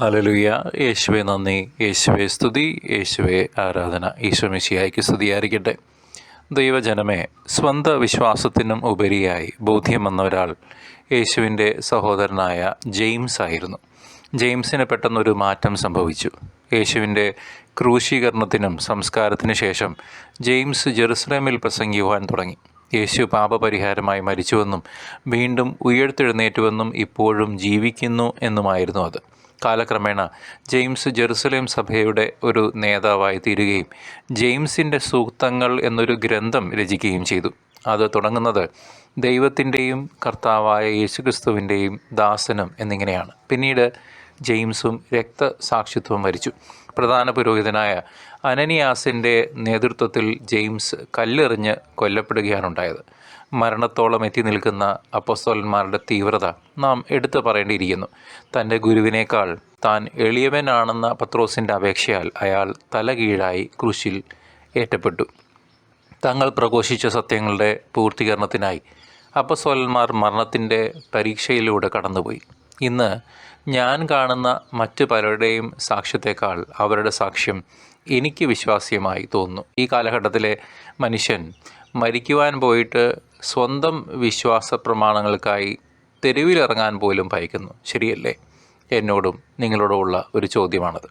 Hallelujah. യേശുവെ നന്ദി. യേശുവെ സ്തുതി. യേശുവെ ആരാധന. ഈശ്വമിശിയായിക്ക് സ്തുതിയായിരിക്കട്ടെ. ദൈവജനമേ സ്വന്ത വിശ്വാസത്തിനും ഉപരിയായി ബോധ്യം വന്ന ഒരാൾ യേശുവിന്റെ സഹോദരനായ ജെയിംസ് ആയിരുന്നു. ജെയിംസിന് പെട്ടെന്നൊരു മാറ്റം സംഭവിച്ചു. യേശുവിന്റെ ക്രൂശീകരണത്തിനും സംസ്കാരത്തിനു ശേഷം ജെയിംസ് ജെറുസലേമിൽ പ്രസംഗിക്കുവാൻ തുടങ്ങി. യേശു പാപപരിഹാരമായി മരിച്ചുവെന്നും വീണ്ടും ഉയർത്തെഴുന്നേറ്റുവെന്നും ഇപ്പോഴും ജീവിക്കുന്നു എന്നുമായിരുന്നു അത്. കാലക്രമേണ ജെയിംസ് ജെറുസലേം സഭയുടെ ഒരു നേതാവായി തീരുകയും ജെയിംസിന്റെ സൂക്തങ്ങൾ എന്നൊരു ഗ്രന്ഥം രചിക്കുകയും ചെയ്തു. അത് തുടങ്ങുന്നത് ദൈവത്തിന്റെയും കർത്താവായ യേശുക്രിസ്തുവിന്റെയും ദാസനം എന്നിങ്ങനെയാണ്. പിന്നീട് ജെയിംസും രക്തസാക്ഷിത്വം വരിച്ചു. പ്രധാന പുരോഹിതനായ അനനിയാസിന്റെ നേതൃത്വത്തിൽ ജെയിംസ് കല്ലെറിഞ്ഞ് കൊല്ലപ്പെടുകയാണുണ്ടായത് മരണത്തോളം എത്തി നിൽക്കുന്ന അപ്പസ്തോലന്മാരുടെ തീവ്രത നാം എടുത്തു പറയേണ്ടിയിരിക്കുന്നു. തന്റെ ഗുരുവിനേക്കാൾ താൻ എളിയവനാണെന്ന പത്രോസിന്റെ അപേക്ഷയാൽ അയാൾ തലകീഴായി ക്രൂശിൽ ഏറ്റപ്പെട്ടു. തങ്ങൾ പ്രഘോഷിച്ച സത്യങ്ങളുടെ പൂർത്തീകരണത്തിനായി അപ്പസ്വലന്മാർ മരണത്തിന്റെ പരീക്ഷയിലൂടെ കടന്നുപോയി. ഇന്ന് ഞാൻ കാണുന്ന മറ്റു പലരുടെയും സാക്ഷ്യത്തെക്കാൾ അവരുടെ സാക്ഷ്യം എനിക്ക് വിശ്വാസ്യമായി തോന്നുന്നു. ഈ കാലഘട്ടത്തിലെ മനുഷ്യൻ മരിക്കുവാൻ പോയിട്ട് സ്വന്തം വിശ്വാസ പ്രമാണങ്ങൾക്കായി തെരുവിലിറങ്ങാൻ പോലും ഭയക്കുന്നു. ശരിയല്ലേ? എന്നോടും നിങ്ങളോടുമുള്ള ഒരു ചോദ്യമാണത്.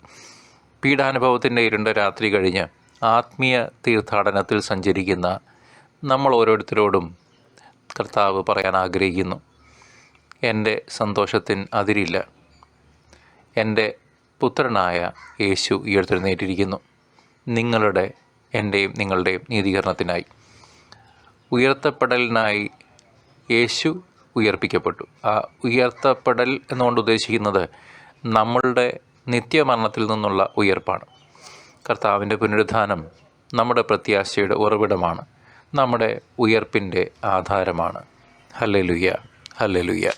പീഡാനുഭവത്തിന്റെ ഇരുണ്ട രാത്രി കഴിഞ്ഞ് ആത്മീയ തീർത്ഥാടനത്തിൽ സഞ്ചരിക്കുന്ന നമ്മൾ ഓരോരുത്തരോടും കർത്താവ് പറയാൻ ആഗ്രഹിക്കുന്നു. എന്റെ സന്തോഷത്തിന് അതിരില്ല. എന്റെ പുത്രനായ യേശു ഉയർത്തെഴുന്നേറ്റിരിക്കുന്നു. നിങ്ങളുടെ എന്റെയും നിങ്ങളുടെയും നീതീകരണത്തിനായി. ഉയർത്തപ്പെടലിനായി യേശു ഉയർപ്പിക്കപ്പെട്ടു. ആ ഉയർത്തപ്പെടൽ എന്നുകൊണ്ട് ഉദ്ദേശിക്കുന്നത് നമ്മളുടെ നിത്യമരണത്തിൽ നിന്നുള്ള ഉയർപ്പാണ്. കർത്താവിന്റെ പുനരുദ്ധാനം നമ്മുടെ പ്രത്യാശയുടെ ഉറവിടമാണ്. നമ്മുടെ ഉയർപ്പിന്റെ ആധാരമാണ്. ഹല്ലേലൂയ ഹല്ലേലൂയ.